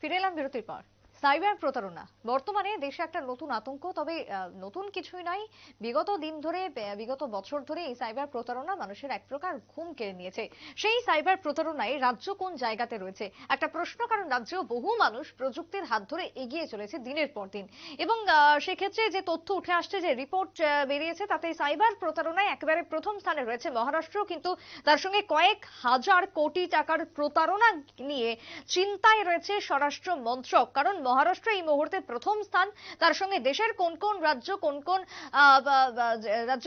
ফিরে এলাম বিরতির পর। সাইবার প্রতারণা। বর্তমানে দেশে একটা নতুন আতঙ্ক, তবে নতুন কিছুই নয় বিগত দিন ধরে বিগত বছর ধরে এই সাইবার প্রতারণা মানুষের এক প্রকার ঘুম কেড়ে নিয়েছে। সেই সাইবার প্রতারণায় রাজ্য কোন জায়গাতে রয়েছে? একটা প্রশ্ন, কারণ রাজ্যেও বহু মানুষ প্রযুক্তির হাত ধরে এগিয়ে চলেছে দিনের পর দিন। এবং সেক্ষেত্রে যে তথ্য উঠে আসছে, যে রিপোর্ট বেরিয়েছে, তাতে সাইবার প্রতারণায় একেবারে প্রথম স্থানে রয়েছে মহারাষ্ট্র। কিন্তু তার সঙ্গে কয়েক হাজার কোটি টাকার প্রতারণা নিয়ে চিন্তায় রয়েছে স্বরাষ্ট্র মন্ত্রক। কারণ মহারাষ্ট্র এই মুহূর্তে প্রথম স্থান। তার সঙ্গে দেশের কোন কোন রাজ্য, কোন কোন রাজ্য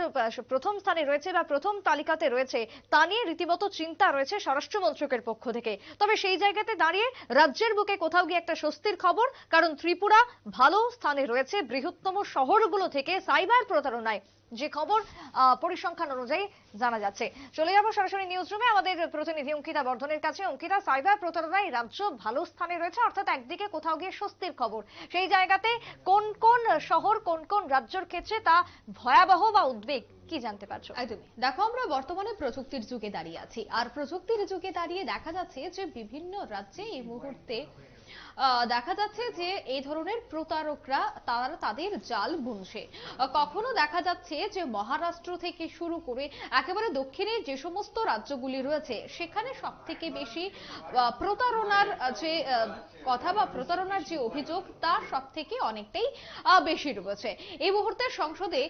প্রথম স্থানে রয়েছে বা প্রথম তালিকাতে রয়েছে, তা নিয়ে রীতিমতো চিন্তা রয়েছে স্বরাষ্ট্র মন্ত্রকের পক্ষ থেকে। তবে সেই জায়গাতে দাঁড়িয়ে রাজ্যের বুকে কোথাও গিয়ে একটা স্বস্তির খবর, কারণ ত্রিপুরা ভালো স্থানে রয়েছে। বৃহত্তম শহরগুলো থেকে সাইবার প্রতারণায় যে খবর পরিসংখ্যান অনুযায়ী জানা যাচ্ছে। চলে যাব সরাসরি নিউজ রুমে আমাদের প্রতিনিধি অঙ্কিতা বর্ধনের কাছে। অঙ্কিতা সাইবার প্রতারণায় রাজ্য ভালো স্থানে রয়েছে, অর্থাৎ একদিকে কোথাও গিয়ে স্বস্তির খবর। সেই জায়গাতে কোন কোন শহর, কোন কোন রাজ্যের ক্ষেত্রে তা ভয়াবহ বা উদ্বেগ, কি জানতে পারছ? দেখো, আমরা বর্তমানে প্রযুক্তির যুগে দাঁড়িয়ে আছি। আর প্রযুক্তির যুগে দাঁড়িয়ে দেখা যাচ্ছে যে বিভিন্ন রাজ্যে এই মুহূর্তে দেখা যাচ্ছে যে এই ধরনের প্রতারকরা, তারা তাদের জাল বুনছে। কখনো দেখা যাচ্ছে যে মহারাষ্ট্র থেকে শুরু করে একেবারে দক্ষিণের যে সমস্ত রাজ্যগুলি রয়েছে, সেখানে সব থেকে বেশি প্রতারণার যে কথা বা প্রতারণার যে অভিযোগ, তা সব থেকে অনেকটাই বেশি রয়েছে। এই মুহূর্তে সংসদে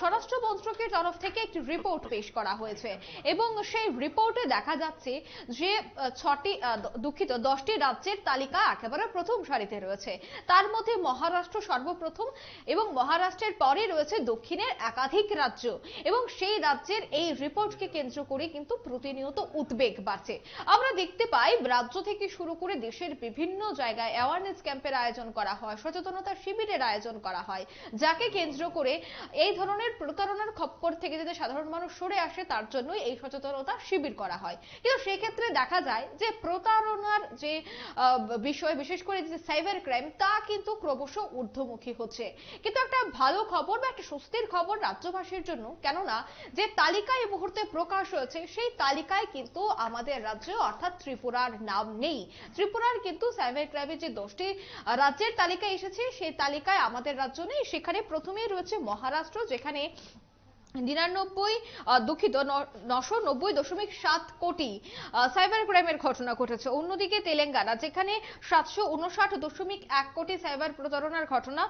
স্বরাষ্ট্র মন্ত্রকের তরফ থেকে একটি রিপোর্ট পেশ করা হয়েছে এবং সেই রিপোর্টে দেখা যাচ্ছে যে ছটি দুঃখিত, দশটি রাজ্যের তালিকা একেবারে প্রথম সারিতে রয়েছে। তার মধ্যে মহারাষ্ট্র সর্বপ্রথম এবং মহারাষ্ট্রের পরে রয়েছে দক্ষিণের একাধিক রাজ্য। এবং সেই রাজ্যের এই রিপোর্টকে কেন্দ্র করে কিন্তু প্রতিনিয়ত উদ্বেগ বাড়ছে। আমরা দেখতে পাই, রাজ্য থেকে শুরু করে দেশের বিভিন্ন জায়গায় অ্যাওয়ারনেস ক্যাম্পের আয়োজন করা হয়, সচেতনতা শিবিরের আয়োজন করা হয়, যাকে কেন্দ্র করে এই ধরনের প্রতারণার খপ্পর থেকে যাতে সাধারণ মানুষ সরে আসে, তার জন্যই এই সচেতনতা শিবির করা হয়। কিন্তু সেক্ষেত্রে দেখা যায় যে প্রতারণার যে বিষয় বিশেষ করে যে সাইবার ক্রাইম তা কিন্তু ক্রমশ ঊর্ধ্বমুখী হচ্ছে। কিন্তু একটা ভালো খবর বা একটা স্বস্তির খবর রাজ্যবাসীর জন্য, কেননা যে তালিকা এই মুহূর্তে প্রকাশ হয়েছে, সেই তালিকায় কিন্তু আমাদের রাজ্যে অর্থাৎ ত্রিপুরার নাম নেই। ত্রিপুরার কিন্তু সাইবার ক্রাইমের যে দশটি রাজ্যের তালিকা এসেছে, সেই তালিকায় আমাদের রাজ্য নেই। সেখানে প্রথমেই রয়েছে মহারাষ্ট্র, যেখানে নিরানব্বই দুঃখিত নশো নব্বই দশমিক সাত কোটি সাইবার ক্রাইমের ঘটনা ঘটেছে। অন্যদিকে তেলেঙ্গানা যেখানে সাতশো উনষাট দশমিক এক কোটি সাইবার প্রতারণার ঘটনা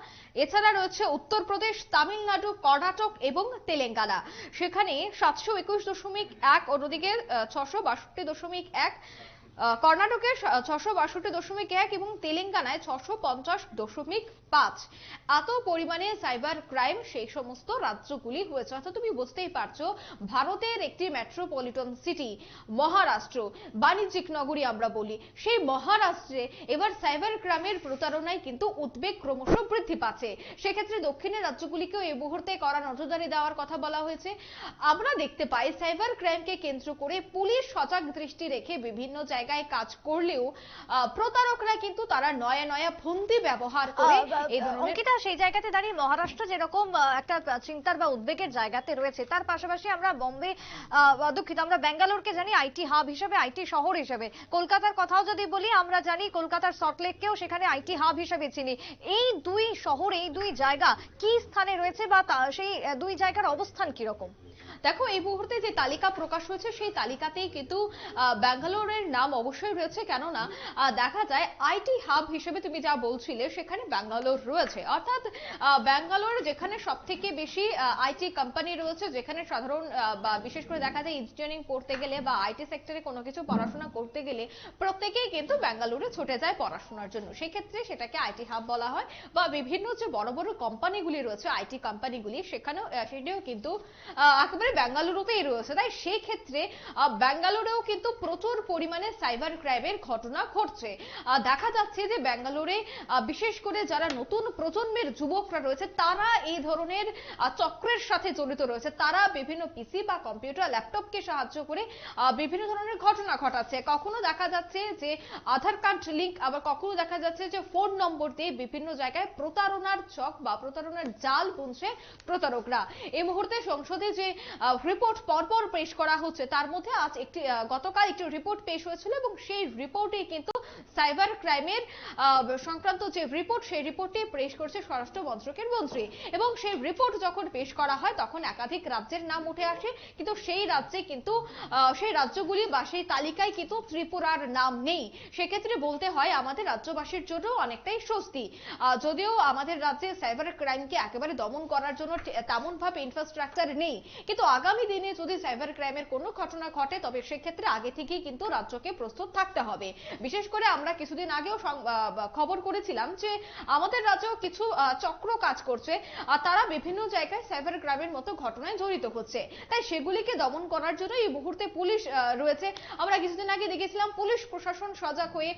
এছাড়া রয়েছে উত্তরপ্রদেশ তামিলনাড়ু কর্ণাটক এবং তেলেঙ্গানা। সেখানে সাতশো একুশ দশমিক এক অন্যদিকে ছশো বাষট্টি দশমিক এক আহ, কর্ণাটকে ছশো বাষট্টি দশমিক এক এবং তেলেঙ্গানায় ছশো পঞ্চাশ দশমিক পাঁচ। এত পরিমাণে সাইবার ক্রাইম সেই সমস্ত রাজ্যগুলি হয়েছে। অর্থাৎ তুমি বুঝতেই পারছ, ভারতের একটি মেট্রোপলিটন সিটি মহারাষ্ট্র, বাণিজ্যিক নগরী আমরা বলি। সেই মহারাষ্ট্রে এবার সাইবার ক্রাইমের প্রতারণায় কিন্তু উদ্বেগ ক্রমশ বৃদ্ধি পাচ্ছে। সেক্ষেত্রে দক্ষিণের রাজ্যগুলিকেও এই মুহূর্তে কড়া নজরদারি দেওয়ার কথা বলা হয়েছে। আমরা দেখতে পাই, সাইবার ক্রাইমকে কেন্দ্র করে পুলিশ সজাগ দৃষ্টি রেখে বিভিন্ন জায়গায় কাজ করলেও প্রতারকরা কিন্তু তারা নয়া নয়া ফন্দি ব্যবহার করে অঙ্কিতা সেই জায়গাতে দাঁড়িয়ে মহারাষ্ট্র যেরকম একটা চিন্তার বা উদ্বেগের জায়গাতে রয়েছে তার পাশাপাশি আমরা বম্বে দুঃখিত আমরা ব্যাঙ্গালোরকে জানি আইটি হাব হিসেবে আইটি শহর হিসেবে। কলকাতার কথাও যদি বলি আমরা জানি কলকাতার সল্টলেককেও সেখানে আইটি হাব হিসেবে চিনি। এই দুই শহর এই দুই জায়গা কি স্থানে রয়েছে বা সেই দুই জায়গার অবস্থান কীরকম? দেখো, এই মুহূর্তে যে তালিকা প্রকাশ হয়েছে, সেই তালিকাতেই কিন্তু ব্যাঙ্গালোরের নাম অবশ্যই রয়েছে। কেননা দেখা যায় আইটি হাব হিসেবে তুমি যা বলছিলে, সেখানে ব্যাঙ্গালোর রয়েছে। অর্থাৎ ব্যাঙ্গালোর যেখানে সব থেকে বেশি আইটি কোম্পানি রয়েছে, যেখানে সাধারণ বা বিশেষ করে দেখা যায় ইঞ্জিনিয়ারিং পড়তে গেলে বা আইটি সেক্টরে কোনো কিছু পড়াশোনা করতে গেলে, প্রত্যেকেই কিন্তু ব্যাঙ্গালোরে ছুটে যায় পড়াশোনার জন্য। সেক্ষেত্রে সেটাকে আইটি হাব বলা হয়, বা বিভিন্ন যে বড় বড় কোম্পানিগুলি রয়েছে আইটি কোম্পানিগুলি, সেখানেও সেটিও কিন্তু একেবারে ব্যাঙ্গালুরুতেই রয়েছে তাই সেই ক্ষেত্রে আহ, কিন্তু প্রচুর পরিমাণে সাইবার ক্রাইমের ঘটনা ঘটছে। দেখা যাচ্ছে যে ব্যাঙ্গালোরে আহ, বিশেষ করে যারা নতুন প্রজন্মের যুবকরা রয়েছে তারা এই ধরনের চক্রের সাথে জড়িত রয়েছে। তারা বিভিন্ন পিসি বা কম্পিউটার ল্যাপটপকে সাহায্য করে বিভিন্ন ধরনের ঘটনা ঘটাচ্ছে। কখনো দেখা যাচ্ছে যে আধার কার্ড লিঙ্ক আবার কখনো দেখা যাচ্ছে যে ফোন নম্বর দিয়ে বিভিন্ন জায়গায় প্রতারণার চক বা প্রতারণার জাল বুনছে প্রতারকরা। এই মুহূর্তে সংসদে যে রিপোর্ট পরপর পেশ করা হচ্ছে। তার মধ্যে আজ একটি গতকাল একটি রিপোর্ট পেশ হয়েছিল এবং সেই রিপোর্টে কিন্তু সাইবার ক্রাইমের সংক্রান্ত যে রিপোর্ট সেই রিপোর্টটি পেশ করছে স্বরাষ্ট্র মন্ত্রকের মন্ত্রী। এবং সেই রিপোর্ট যখন পেশ করা হয়, তখন একাধিক রাজ্যের নাম উঠে আসে। কিন্তু সেই রাজ্যে কিন্তু সেই রাজ্যগুলি বা সেই তালিকায় কিন্তু ত্রিপুরার নাম নেই। সেক্ষেত্রে বলতে হয় আমাদের রাজ্যবাসীর জন্য অনেকটাই স্বস্তি। যদিও আমাদের রাজ্যে সাইবার ক্রাইমকে একেবারে দমন করার জন্য তেমন ভাবে ইনফ্রাস্ট্রাকচার নেই। কিন্তু আগামী দিনে যদি সাইবার ক্রাইমের কোনো ঘটনা ঘটে, তবে সেক্ষেত্রে আগে থেকেই কিন্তু রাজ্যকে প্রস্তুত থাকতে হবে। বিশেষ করে আমরা কিছুদিন আগেও খবর করেছিলাম যে আমাদের রাজ্যেও কিছু চক্র কাজ করছে, আর তারা বিভিন্ন জায়গায় সাইবার ক্রাইমের মতো ঘটনায় জড়িত হচ্ছে। তাই সেগুলিকে দমন করার জন্য এই মুহূর্তে পুলিশ রয়েছে। আমরা কিছুদিন আগে দেখেছিলাম পুলিশ প্রশাসন সজাগ হয়ে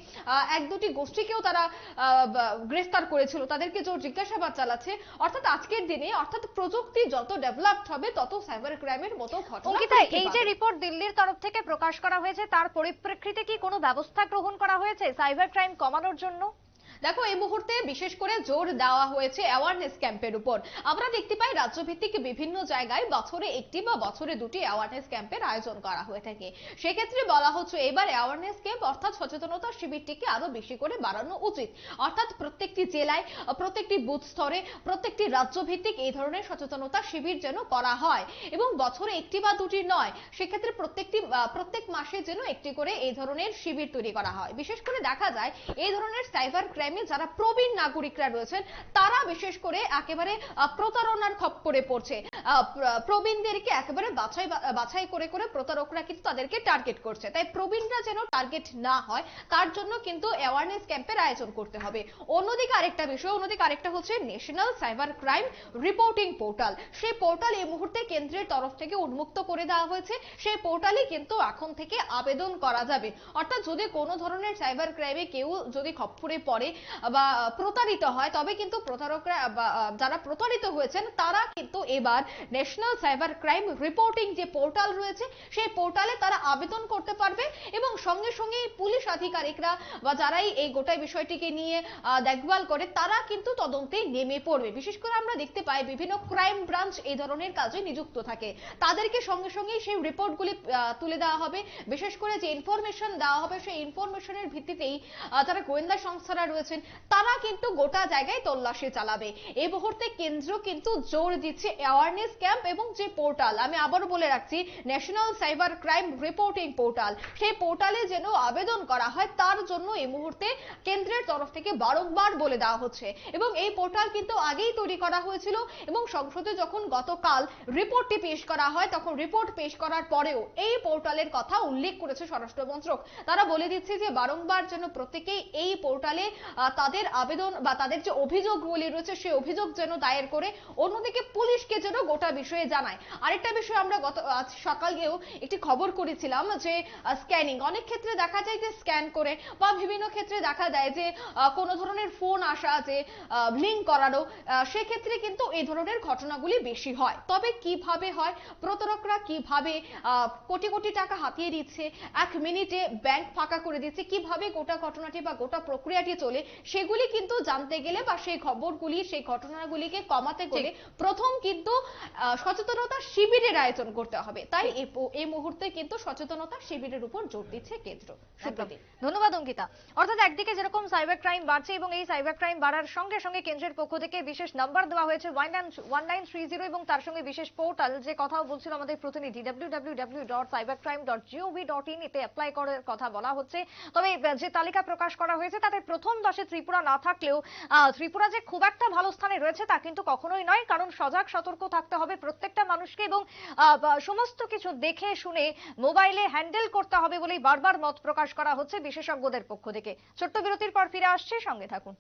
এক দুটি গোষ্ঠীকেও তারা গ্রেফতার করেছিল। তাদেরকে জোর জিজ্ঞাসাবাদ চালাচ্ছে। অর্থাৎ আজকের দিনে, অর্থাৎ প্রযুক্তি যত ডেভেলপড হবে, তত সাইবার ক্রাইমের মতো ঘটনা এই যে রিপোর্ট দিল্লির তরফ থেকে প্রকাশ করা হয়েছে তার পরিপ্রেক্ষিতে কি কোনো ব্যবস্থা গ্রহণ করা হয়েছে সাইবার ক্রাইম কমানোর জন্য? দেখো, এই মুহূর্তে বিশেষ করে জোর দেওয়া হয়েছে অ্যাওয়ারনেস ক্যাম্পের উপর। আমরা দেখতে পাই রাজ্যভিত্তিক বিভিন্ন জায়গায় বছরে একটি বা বছরে দুটি অ্যাওয়ারনেস ক্যাম্পের আয়োজন করা হয়ে থাকে। সেক্ষেত্রে বলা হচ্ছে, এবার অ্যাওয়ারনেস ক্যাম্প অর্থাৎ সচেতনতা শিবিরটিকে আরও বেশি করে বাড়ানো উচিত। অর্থাৎ প্রত্যেকটি জেলায়, প্রত্যেকটি বুথ স্তরে, প্রত্যেকটি রাজ্যভিত্তিক এই ধরনের সচেতনতা শিবির যেন করা হয়। এবং বছরে একটি বা দুটি নয়, সেক্ষেত্রে প্রত্যেকটি প্রত্যেক মাসে যেন একটি করে এই ধরনের শিবির তৈরি করা হয়। বিশেষ করে দেখা যায়, এই ধরনের সাইবার ক্রাইমে যারা প্রবীণ নাগরিকরা রয়েছেন, তারা বিশেষ করে একেবারে প্রতারণার খপ্পরে পড়ছে। প্রবীণদেরকে একেবারে বাছাই বাছাই করে করে প্রতারকরা কিন্তু তাদেরকে টার্গেট করছে। তাই প্রবীণরা যেন টার্গেট না হয়, তার জন্য কিন্তু অ্যাওয়ারনেস ক্যাম্পের আয়োজন করতে হবে। অন্যদিকে আরেকটা বিষয়, অন্যদিকে আরেকটা হচ্ছে national cyber crime reporting portal সেই পোর্টাল এই মুহূর্তে কেন্দ্রের তরফ থেকে উন্মুক্ত করে দেওয়া হয়েছে। সেই পোর্টালে কিন্তু এখন থেকে আবেদন করা যাবে। অর্থাৎ যদি কোনো ধরনের সাইবার ক্রাইমে কেউ যদি খপ্পরে পড়ে বা প্রতারিত হয়, তবে কিন্তু প্রতারকরা যারা প্রতারিত হয়েছেন, তারা কিন্তু এবার ন্যাশনাল সাইবার ক্রাইম রিপোর্টিং যে পোর্টাল রয়েছে, সেই পোর্টালে তারা আবেদন করতে পারবে এবং সঙ্গে সঙ্গে পুলিশ আধিকারিকরা বা যারাই এই গোটা বিষয়টিকে নিয়ে দেখভাল করে, তারা কিন্তু তদন্তে নেমে পড়বে। বিশেষ করে আমরা দেখতে পাই বিভিন্ন ক্রাইম ব্রাঞ্চ এই ধরনের কাজে নিযুক্ত থাকে। তাদেরকে সঙ্গে সঙ্গে সেই রিপোর্টগুলি তুলে দেওয়া হবে। বিশেষ করে যে ইনফরমেশন দেওয়া হবে, সেই ইনফরমেশনের ভিত্তিতেই যারা গোয়েন্দা সংস্থারা রয়েছেন তারা কিন্তু গোটা জায়গায় তল্লাশি চালাবে। এই মুহূর্তে কেন্দ্র কিন্তু জোর দিচ্ছে অ্যাওয়ারনেস ক্যাম্প এবং যে পোর্টাল আমি আবারও বলে রাখছি national cyber crime reporting portal সেই পোর্টালে যেন আবেদন করা হয়, তার জন্য এই মুহূর্তে কেন্দ্রের তরফ থেকে বারংবার বলে দেওয়া হচ্ছে। এবং এই পোর্টাল কিন্তু আগেই তৈরি করা হয়েছিল এবং সংসদে যখন গতকাল রিপোর্টটি পেশ করা হয়, তখন রিপোর্ট পেশ করার পরেও এই পোর্টালের কথা উল্লেখ করেছে স্বরাষ্ট্র মন্ত্রক। তারা বলে দিচ্ছে যে বারংবার যেন প্রত্যেকেই এই পোর্টালে তাদের আবেদন বা তাদের যে অভিযোগগুলি রয়েছে, সেই অভিযোগ যেন দায়ের করে অন্যদিকে পুলিশকে যেন গোটা বিষয়ে জানায়। আরেকটা বিষয় আমরা গত, আজ সকালেও একটি খবর করেছিলাম যে স্ক্যানিং অনেক ক্ষেত্রে দেখা যায় যে স্ক্যান করে বা বিভিন্ন ক্ষেত্রে দেখা যায় যে কোনো ধরনের ফোন আসা যে লিঙ্ক করানো সেক্ষেত্রে কিন্তু এই ধরনের ঘটনাগুলি বেশি হয়। তবে কীভাবে হয়? প্রতারকরা কীভাবে কোটি কোটি টাকা হাতিয়ে দিচ্ছে এক মিনিটে ব্যাংক ফাঁকা করে দিচ্ছে। কীভাবে গোটা ঘটনাটি বা গোটা প্রক্রিয়াটি চলে? সেগুলি কিন্তু জানতে গেলে বা সেই খবরগুলি সেই ঘটনাগুলিকে কমাতে গেলে প্রথম কিন্তু সচেতনতা শিবিরের আয়োজন করতে হবে। তাই এই মুহূর্তে কিন্তু সচেতনতা শিবিরের উপর জোর দিচ্ছে কেন্দ্র। ধন্যবাদ অঙ্কিতা। অর্থাৎ একদিকে যেরকম সাইবার ক্রাইম বাড়ছে এবং এই সাইবার ক্রাইম বাড়ার সঙ্গে সঙ্গে কেন্দ্রের পক্ষ থেকে বিশেষ নাম্বার দেওয়া হয়েছে ওয়ান নাইন থ্রি জিরো এবং তার সঙ্গে বিশেষ পোর্টাল যে কথাও বলছিল আমাদের প্রতিনিধি W W W dot cyber crime dot G O V dot in এতে অ্যাপ্লাই করার কথা বলা হচ্ছে। তবে যে তালিকা প্রকাশ করা হয়েছে তাতে প্রথম দশে ত্রিপুরা না থাকলেও ত্রিপুরা যে খুব একটা ভালো স্থানে রয়েছে তা কিন্তু কখনোই নয়। কারণ সজাগ, সতর্ক থাকতে হবে প্রত্যেকটা মানুষকে এবং সমস্ত কিছু দেখে শুনে মোবাইলে হ্যান্ডেল করতে হবে বলেই বারবার মত প্রকাশ করা হচ্ছে বিশেষজ্ঞদের পক্ষ থেকে। ছোট্ট বিরতির পর ফিরে আসছে। সঙ্গে থাকুন।